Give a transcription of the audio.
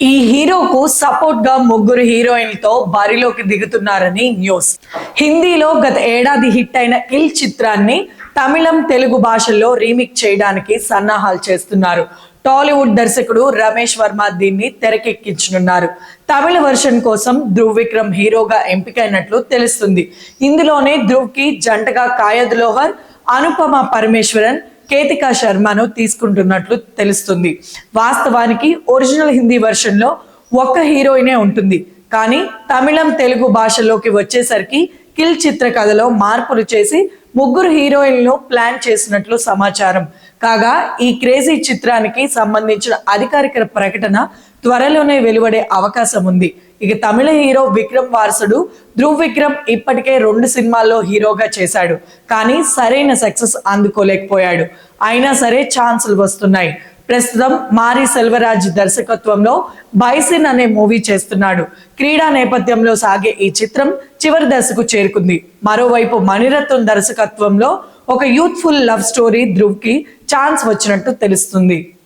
ఈ హీరోకు సపోర్ట్గా ముగ్గురు హీరోయిన్లతో బరిలోకి దిగుతున్నారని న్యూస్. హిందీలో గత ఏడాది హిట్ అయిన ఇల్ చిత్రాన్ని తమిళం తెలుగు భాషల్లో రీమిక్ చేయడానికి సన్నాహాలు చేస్తున్నారు. టాలీవుడ్ దర్శకుడు రమేష్ వర్మ దీన్ని తెరకెక్కించనున్నారు. తమిళ వర్షన్ కోసం ధ్రువ్ విక్రమ్ హీరోగా ఎంపికైనట్లు తెలుస్తుంది. ఇందులోనే ధ్రువ్కి జంటగా కాయద్ లోహర్ అనుపమ పరమేశ్వరన్ కేతికా శర్మను తీసుకుంటున్నట్లు తెలుస్తుంది. వాస్తవానికి ఒరిజినల్ హిందీ వెర్షన్లో ఒక్క హీరోయినే ఉంటుంది. కానీ తమిళం తెలుగు భాషలోకి వచ్చేసరికి కిల్ చిత్ర కథలో మార్పులు చేసి ముగ్గురు హీరోయిన్లను ప్లాన్ చేసినట్లు సమాచారం. కాగా ఈ క్రేజీ చిత్రానికి సంబంధించిన అధికారిక ప్రకటన త్వరలోనే వెలువడే అవకాశం ఉంది. ఇక తమిళ హీరో విక్రమ్ వారసుడు ధ్రువ్ విక్రమ్ ఇప్పటికే రెండు సినిమాల్లో హీరోగా చేశాడు. కానీ సరైన సక్సెస్ అందుకోలేకపోయాడు. అయినా సరే ఛాన్సులు వస్తున్నాయి. ప్రస్తుతం మారి సెల్వరాజ్ దర్శకత్వంలో బైసిన్ అనే మూవీ చేస్తున్నాడు. క్రీడా నేపథ్యంలో సాగే ఈ చిత్రం చివరి దశకు చేరుకుంది. మరోవైపు మణిరత్నం దర్శకత్వంలో ఒక యూత్ఫుల్ లవ్ స్టోరీ ధ్రువ్కి ఛాన్స్ వచ్చినట్టు తెలుస్తుంది.